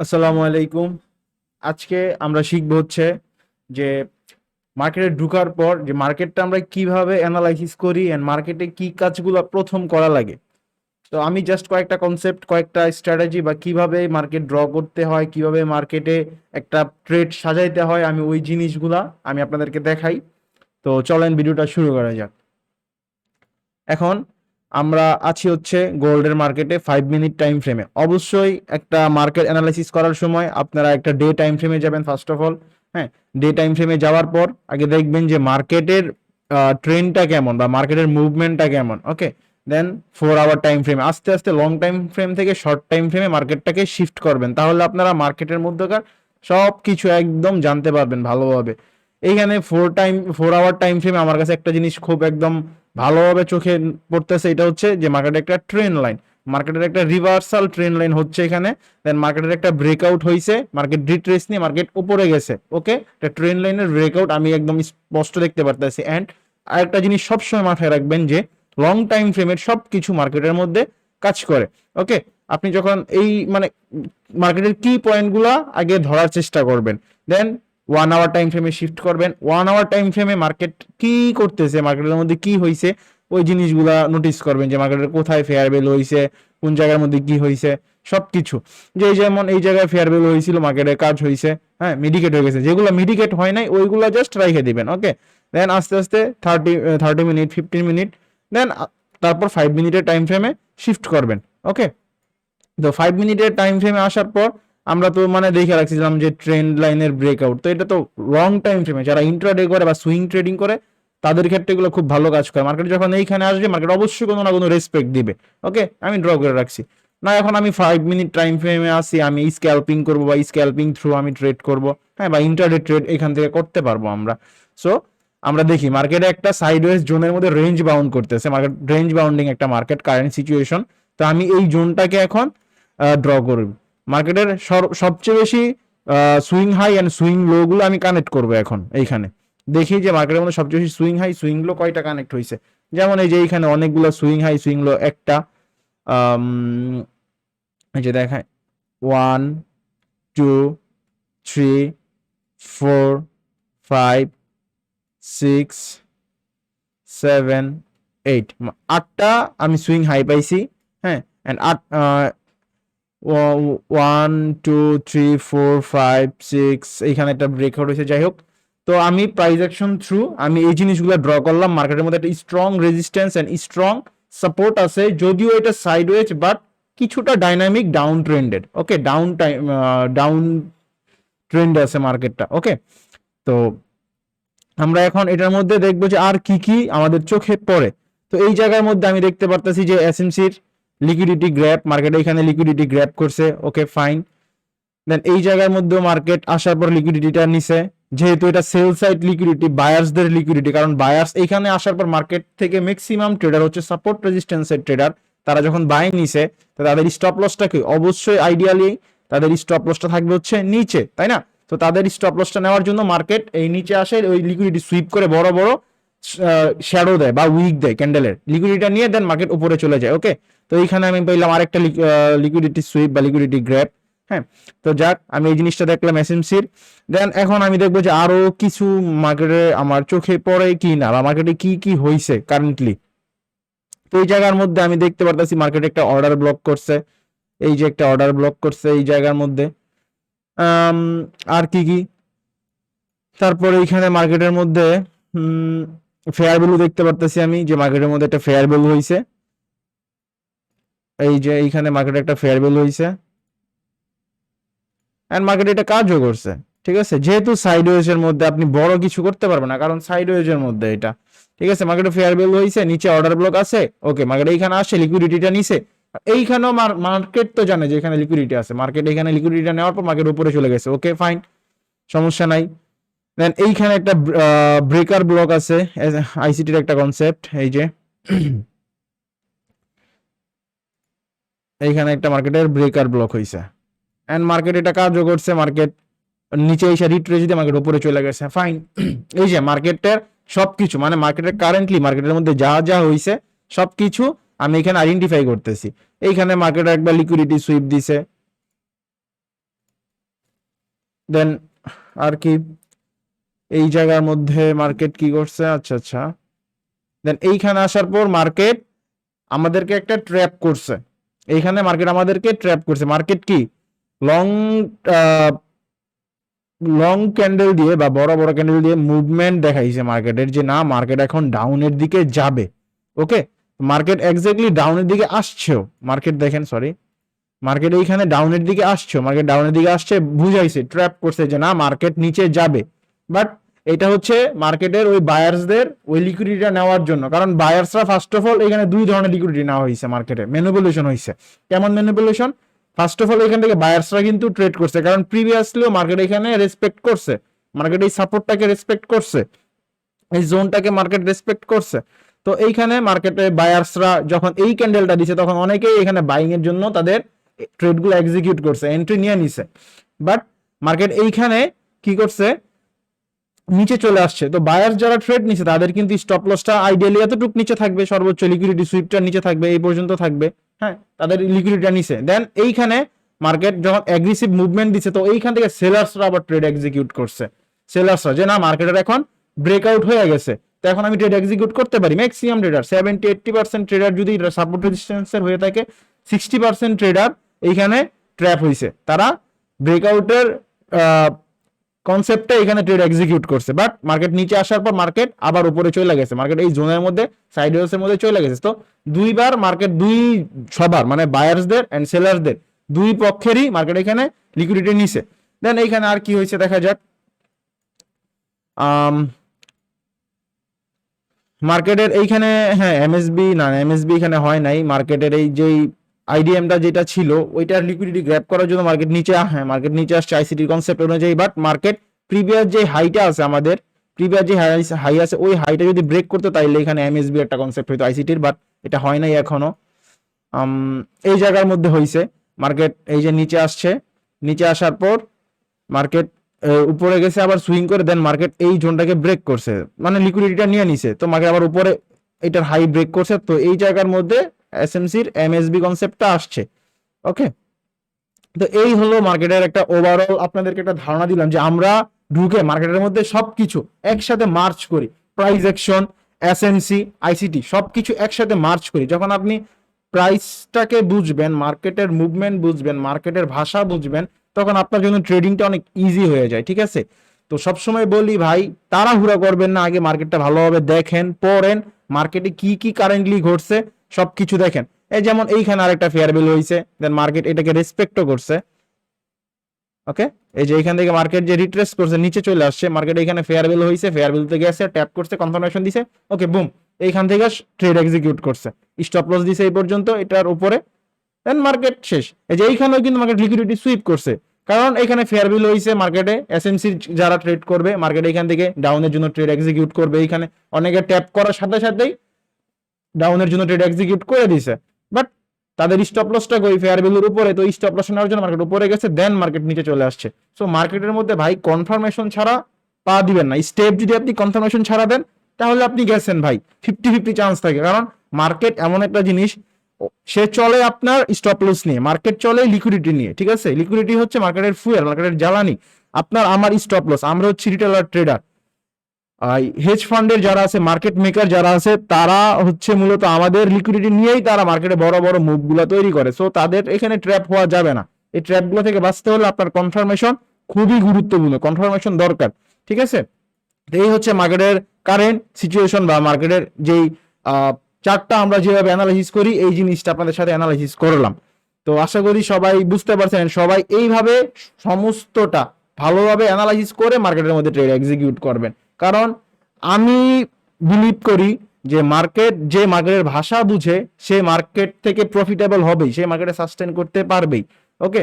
আসসালামু আলাইকুম। আজকে আমরা শিখব হচ্ছে যে মার্কেটে ঢুকার পর যে মার্কেটটা আমরা কীভাবে অ্যানালাইসিস করি অ্যান্ড মার্কেটে কি কাজগুলো প্রথম করা লাগে। তো আমি জাস্ট কয়েকটা কনসেপ্ট কয়েকটা স্ট্র্যাটেজি বা কীভাবে মার্কেট ড্র করতে হয়, কীভাবে মার্কেটে একটা ট্রেড সাজাইতে হয়, আমি ওই জিনিসগুলা আমি আপনাদেরকে দেখাই। তো চলেন ভিডিওটা শুরু করা যাক। এখন আমরা আছি হচ্ছে গোল্ডের মার্কেটে ফাইভ মিনিট টাইম ফ্রেমে অবশ্যই একটা মার্কেট অ্যানালাইসিস করার সময় আপনারা একটা ডে টাইম ফ্রেমে যাবেন ফার্স্ট অফ অল হ্যাঁ? ডে টাইম ফ্রেমে যাওয়ার পর আগে দেখবেন যে মার্কেটের ট্রেন্ডটা কেমন বা মার্কেটের মুভমেন্টটা কেমন okay then four hour time ফ্রেমে আস্তে আস্তে লং টাইম ফ্রেম থেকে শর্ট টাইম ফ্রেমে মার্কেটটাকে শিফট করবেন। তাহলে আপনারা মার্কেটের মধ্যকার সব কিছু একদম জানতে পারবেন ভালোভাবে। এইখানে four time four hour time ফ্রেমে আমার কাছে একটা জিনিস খুব একদম ভালোভাবে চোখে পড়তেছে, এটা হচ্ছে যে মার্কেটে একটা ট্রেন লাইন মার্কেটের একটা রিভার্সাল ট্রেন লাইন হচ্ছে এখানে। দেন মার্কেটের একটা ব্রেকআউট হয়েছে মার্কেট রিট্রেস নিয়ে মার্কেট উপরে গেছে ওকে একটা ট্রেন লাইনের ব্রেকআউট আমি একদম স্পষ্ট দেখতে পারতেছি। অ্যান্ড আরেকটা জিনিস সবসময় মাথায় রাখবেন যে লং টাইম ফ্রেমের সব কিছু মার্কেটের মধ্যে কাজ করে ওকে আপনি যখন এই মানে মার্কেটের কি পয়েন্টগুলো আগে ধরার চেষ্টা করবেন। দেন ওয়ান আওয়ার টাইম ফ্রেমে শিফট করবেন। ওয়ান আওয়ার টাইম ফ্রেমে মার্কেট কি করতেছে? মার্কেটের মধ্যে কি হয়েছে ওই জিনিসগুলা নোটিস করবেন যে মার্কেটের কোথায় ফেয়ার হয়েছে কোন জায়গার মধ্যে কি হয়েছে সব কিছু যে যেমন এই জায়গায় ফেয়ার হয়েছিল মার্কেটে কাজ হয়েছে হ্যাঁ মিডিকেট হয়ে গেছে। যেগুলো মিডিকেট হয় নাই, ওইগুলো জাস্ট রাইখে দিবেন ওকে দেন আস্তে আস্তে thirty thirty minute fifteen minute then তারপর ফাইভ মিনিটের টাইম ফ্রেমে শিফট করবেন ওকে তো ফাইভ মিনিটের টাইম ফ্রেমে আসার পর আমরা তো মানে দেখে রাখছিলাম যে ট্রেন্ড লাইনের ব্রেকআউট তো এটা তো লং টাইম ফ্রেমে যারা ইন্ট্রাডে করে বা সুইং ট্রেডিং করে, তাদের ক্ষেত্রে এগুলো খুব ভালো কাজ করে। মার্কেট যখন এইখানে আসবে মার্কেট অবশ্যই কোনো না কোনো রেসপেক্ট দিবে। ওকে আমি ড্র করে রাখছি। না, এখন আমি ফাইভ মিনিট টাইম ফ্রেমে আসি আমি স্ক্যালপিং করব বা স্ক্যালপিং থ্রু আমি ট্রেড করব। হ্যাঁ বা ইন্টারডে ট্রেড এখান থেকে করতে পারব আমরা। সো আমরা দেখি মার্কেটে একটা সাইডওয়েজ জোনের মধ্যে রেঞ্জ বাউন্ড করতেছে। মার্কেট রেঞ্জ বাউন্ডিং একটা মার্কেট কারেন্ট সিচুয়েশন তো আমি এই জোনটাকে এখন ড্র করব। মার্কেটের সবচেয়ে বেশি swing high and swing low গুলো আমি কানেক্ট করব এখন এইখানে। দেখি যে মার্কেটের মধ্যে সবচেয়ে বেশি সুইং হাই সুইং লো কয়টা কানেক্ট হয়েছে যেমন এই যে এইখানে অনেকগুলো সুইং হাই সুইং লো একটা এই যে দেখায় one two three four five six seven eight আটটা আমি সুইং হাই পাইছি হ্যাঁ অ্যান্ড আট one, two, three, four, five, six, এইখানে একটা ব্রেকআউট হয়েছে, যাই হোক। তো আমি প্রাইস অ্যাকশন থ্রু আমি এই জিনিসগুলো ড্র করলাম মার্কেটের মধ্যে একটা strong resistance and strong support আছে, যদিও এটা সাইডওয়েজ বাট কিছুটা dynamic down trended okay down time down trend আছে মার্কেটটা ওকে তো আমরা এখন এটার মধ্যে দেখব যে আর কি কি আমাদের চোখে পড়ে। তো এই জায়গার মধ্যে আমি দেখতে পারতেছি যে এস এসএমসির লিকুইডিটি গ্র্যাপ মার্কেট এখানে লিকুইডিটি গ্র্যাপ করছে ওকে ফাইন দেন এই জায়গার মধ্যেও মার্কেট আসার পর লিকুইডিটিটা নিছে। যেহেতু এটা সেল সাইড লিকুইডিটি বায়ার্সদের লিকুইডিটি কারণ বায়ার্স এখানে আসার পর মার্কেট থেকে ম্যাক্সিমাম ট্রেডার হচ্ছে সাপোর্ট রেজিস্ট্যান্সের ট্রেডার তারা যখন বাই নিছে তাদের স্টপ লসটা কি? অবশ্যই আইডিয়ালি তাদের স্টপ লসটা থাকবে হচ্ছে নিচে, তাই না? তো তাদের স্টপ লসটা নেওয়ার জন্য মার্কেট এই নিচে আসে, ওই লিকুইডিটি সুইপ করে বড় বড় শ্যাডো দেয় বা উইক দেয় ক্যান্ডেলের লিকুইডিটা নিয়ে দেন মার্কেট উপরে চলে যায় ওকে তো এইখানে আমি পেলাম আরেকটা লিকুইডিটি সুইপ বা লিকুইডিটি গ্র্যাপ হ্যাঁ? তো যাক, আমি এই জিনিসটা দেখলাম এসএমসির দেন এখন আমি দেখব যে আরও কিছু মার্কেটে আমার চোখে পড়ে কি না, বা মার্কেটে কি কি হয়েছে কারেন্টলি তো এই জায়গার মধ্যে আমি দেখতে পারতেছি মার্কেটে একটা অর্ডার ব্লক করছে। এই যে একটা অর্ডার ব্লক করছে এই জায়গার মধ্যে। আর কি কি? তারপরে এইখানে মার্কেটের মধ্যে ফেয়ার ভ্যালু দেখতে পারতেছি আমি, যে মার্কেটের মধ্যে একটা ফেয়ার ভ্যালু হয়েছে এই যে এইখানে মার্কেটে একটা ফেয়ার ভ্যালু হয়েছে অ্যান্ড মার্কেট এটা কাজও করছে, ঠিক আছে? যেহেতু সাইড ওয়েজের মধ্যে আপনি বড় কিছু করতে পারবেন না, কারণ সাইড ওয়েজের মধ্যে এটা, ঠিক আছে? মার্কেটে ফেয়ার ভ্যালু হয়েছে নিচে অর্ডার ব্লক আছে ওকে মার্কেট এইখানে আসে লিকুইডিটিটা নিছে। এইখানেও মার্কেট তো জানে যে এখানে লিকুইডিটি আছে মার্কেট এখানে লিকুইডিটিটা নেওয়ার পর মার্কেট উপরে চলে গেছে ওকে ফাইন সমস্যা নাই। দেন এইখানে একটা ব্রেকার ব্লক আছে আইসিটির একটা কনসেপ্ট এই যে। এইখানে একটা মার্কেটের ব্রেকার ব্লক হয়েছে অ্যান্ড মার্কেট এটা কাজও করছে মার্কেট নিচে এসে রিট্রেস দিয়ে মার্কেট উপরে চলে গেছে ফাইন এই যে মার্কেটের সবকিছু মানে মার্কেটের কারেন্টলি মার্কেটের মধ্যে যা যা হয়েছে সবকিছু আমি এখানে আইডেন্টিফাই করতেছি। এইখানে মার্কেট একবার লিকুইডিটি সুইপ দিছে। দেন আর কি এই জায়গার মধ্যে মার্কেট কি করছে? আচ্ছা আচ্ছা। দেন এইখানে আসার পর মার্কেট আমাদেরকে একটা ট্র্যাপ করছে। এইখানে মার্কেট আমাদেরকে ট্র্যাপ করছে। মার্কেট কি? লং লং ক্যান্ডেল দিয়ে বা বড় বড় ক্যান্ডেল দিয়ে মুভমেন্ট দেখাইছে মার্কেটের যে না মার্কেট এখন ডাউনের দিকে যাবে। ওকে মার্কেট এক্স্যাক্টলি ডাউনের দিকে আসছেও। মার্কেট দেখেন সরি মার্কেট এইখানে ডাউনের দিকে আসছে মার্কেট ডাউনের দিকে আসছে, বুঝাইছে ট্র্যাপ করছে যে না মার্কেট নিচে যাবে। বাট এটা হচ্ছে মার্কেটের ওই বায়ার্সদের ওই লিকুইডিটিটা নেওয়ার জন্য। কারণ বায়ার্সরা ফার্স্ট অফ অল এখানে দুই ধরনের লিকুইডিটি নেওয়া হয়েছে মার্কেটে ম্যানিপুলেশন হয়েছে। কেমন ম্যানিপুলেশন ফার্স্ট অফ অল এখান থেকে বায়ার্সরা কিন্তু ট্রেড করছে। কারণ প্রিভিয়াসলিও মার্কেট এখানে রেসপেক্ট করছে। মার্কেট এই সাপোর্টটাকে রেসপেক্ট করছে। এই জোনটাকে মার্কেট রেসপেক্ট করছে। তো এইখানে মার্কেটে বায়ার্সরা যখন এই ক্যান্ডেলটা দিছে, তখন অনেকেই এখানে বাইং এর জন্য তাদের ট্রেডগুলো এক্সিকিউট করছে এন্ট্রি নিয়ে নিছে। বাট মার্কেট এইখানে কি করছে? নিচে চলে আসছে। তো বায়ার যারা ট্রেড নিচ্ছে তাদের কিন্তু স্টপ লসটা আইডিয়ালি এতটুকু নিচে থাকবে, সর্বোচ্চ লিকুইডিটি সুইপটা নিচে থাকবে, এই পর্যন্ত থাকবে হ্যাঁ? তাদের লিকুইডিটিটা নিছে। দেন এইখানে মার্কেট যখন অ্যাগ্রেসিভ মুভমেন্ট দিচ্ছে তো এইখান থেকে সেলার্সরা আবার ট্রেড এক্সিকিউট করছে। সেলার্সরা যে, না মার্কেটের এখন ব্রেকআউট হয়ে গেছে। তো এখন আমি ট্রেড এক্সিকিউট করতে পারি। Maximum trader seventy eighty percent trader যদি সাপোর্ট রেজিস্ট্যান্সের হয়ে থাকে সিক্সটি পার্সেন্ট ট্রেডার এইখানে ট্র্যাপ হয়েছে তারা ব্রেকআউটের কনসেপ্টে এখানে ট্রেড এক্সিকিউট করছে। বাট মার্কেট নিচে আসার পর মার্কেট আবার উপরে চলে গেছে। মার্কেট এই জোনের মধ্যে সাইড মধ্যে চলে গেছে। তো দুইবার মার্কেট দুই সবার মানে বায়ার্সদের অ্যান্ড সেলার্সদের দুই পক্ষেরই মার্কেট এখানে লিকুইডিটি নিছে। দেন এইখানে আর কি হয়েছে দেখা যাক। মার্কেটের এইখানে হ্যাঁ এমএসবি না এমএসবি এখানে হয় নাই। মার্কেটের এই যেই আইডিএমটা যেটা ছিল, ওইটার লিকুইডিটি গ্র্যাপ করার জন্য মার্কেট নিচে হ্যাঁ মার্কেট নিচে আসছে আইসিটি কনসেপ্ট অনুযায়ী বাট মার্কেট প্রিভিয়াস যে হাইটা আছে আমাদের প্রিভিয়াস যে হাই আছে ওই হাইটা যদি ব্রেক করতে তাইলে এখানে এমএসবি একটা কনসেপ্ট হইতো আইসিটির বাট এটা হয় নাই এখনও। এই জায়গার মধ্যে হইছে। মার্কেট এই যে নিচে আসছে, নিচে আসার পর মার্কেট উপরে গেছে, আবার সুইং করে দেন মার্কেট এই জোনটাকে ব্রেক করছে। মানে লিকুইডিটিটা নিয়ে নিছে। তো মার্কেট আবার উপরে এটার হাই ব্রেক করছে। তো এই জায়গার মধ্যে এসএমসির এমএসবি কনসেপ্টটা আসছে ওকে তো এই হলো মার্কেটের একটা ওভারঅল আপনাদেরকে একটা ধারণা দিলাম যে আমরা ঢুকে মার্কেটের মধ্যে সবকিছু একসাথে মার্চ করি। প্রাইস অ্যাকশন এসএমসি আইসিটি সবকিছু একসাথে মার্চ করি। যখন আপনি প্রাইসটাকে বুঝবেন মার্কেটের মুভমেন্ট বুঝবেন মার্কেটের ভাষা বুঝবেন, তখন আপনার জন্য ট্রেডিংটা অনেক ইজি হয়ে যায়, ঠিক আছে? তো সবসময় বলি ভাই, তাড়াহুড়া করবেন না, আগে মার্কেটটা ভালোভাবে দেখেন, পড়েন মার্কেটে কি কি কারেন্টলি ঘটছে সবকিছু দেখেন। এই যেমন এইখানে আরেকটা ফেয়ার বিল হয়েছে দেন মার্কেট এটাকে রেসপেক্টও করছে। ওকে এই যে এখান থেকে মার্কেট যে রিট্রেস করছে, নিচে চলে আসছে মার্কেট এখানে ফেয়ার বিল হয়েছে ফেয়ার থেকে গেছে ট্যাপ করছে কনফার্মেশন দিছে। ওকে বুম এইখান থেকে ট্রেড এক্সিকিউট করছে। স্টপ লস দিছে এই পর্যন্ত, এটার উপরে। দেন মার্কেট শেষ। এই যে এইখানেও কিন্তু মার্কেট লিকুইডিটি সুইপ করছে। কারণ এখানে ফেয়ার বিল হয়েছে মার্কেটে এসএমসি যারা ট্রেড করবে মার্কেট এখান থেকে ডাউনের জন্য ট্রেড এক্সিকিউট করবে এইখানে। অনেকে ট্যাপ করার সাথে সাথেই ডাউনের জন্য ট্রেড এক্সিকিউট করে দিছে। বাট তাদের স্টপ লসটা ওই ফেয়ার ভ্যালুর উপরে, তো স্টপ লস নেওয়ার জন্য মার্কেট উপরে গেছে দেন মার্কেট নিচে চলে আসছে। সো মার্কেটের মধ্যে ভাই কনফার্মেশন ছাড়া পা দিবেন না। স্টেপ যদি আপনি কনফার্মেশন ছাড়া দেন, তাহলে আপনি গেছেন ভাই। ফিফটি ফিফটি চান্স থাকে। কারণ মার্কেট এমন একটা জিনিস, সে চলে আপনার স্টপ লস নিয়ে মার্কেট চলে লিকুইডিটি নিয়ে, ঠিক আছে? লিকুইডিটি হচ্ছে মার্কেটের ফুয়েল মার্কেটের জ্বালানি। আপনার, আমার স্টপ লস আমরা হচ্ছে রিটেলার ট্রেডার হেজ ফান্ডের যারা আছে মার্কেট মেকার যারা আছে, তারা হচ্ছে মূলত আমাদের লিকুইডিটি নিয়েই তারা মার্কেটে বড় বড় মুভগুলো তৈরি করে। সো তাদের এখানে ট্র্যাপ হওয়া যাবে না। এই ট্র্যাপগুলো থেকে বাঁচতে হলে আপনার কনফার্মেশন খুবই গুরুত্বপূর্ণ কনফার্মেশন দরকার, ঠিক আছে? এই হচ্ছে মার্কেটের কারেন্ট সিচুয়েশন বা মার্কেটের যেই চারটা আমরা যেভাবে অ্যানালাইসিস করি, এই জিনিসটা আপনাদের সাথে অ্যানালাইসিস করলাম। তো আশা করি সবাই বুঝতে পারছেন, সবাই এইভাবে সমস্তটা ভালোভাবে অ্যানালাইসিস করে মার্কেটের মধ্যে ট্রেড এক্সিকিউট করবেন। কারণ আমি বিলিভ করি যে মার্কেট যে মার্কেটের ভাষা বুঝে সে মার্কেট থেকে প্রফিটেবল হবেই, সে মার্কেটে সাস্টেন করতে পারবেই ওকে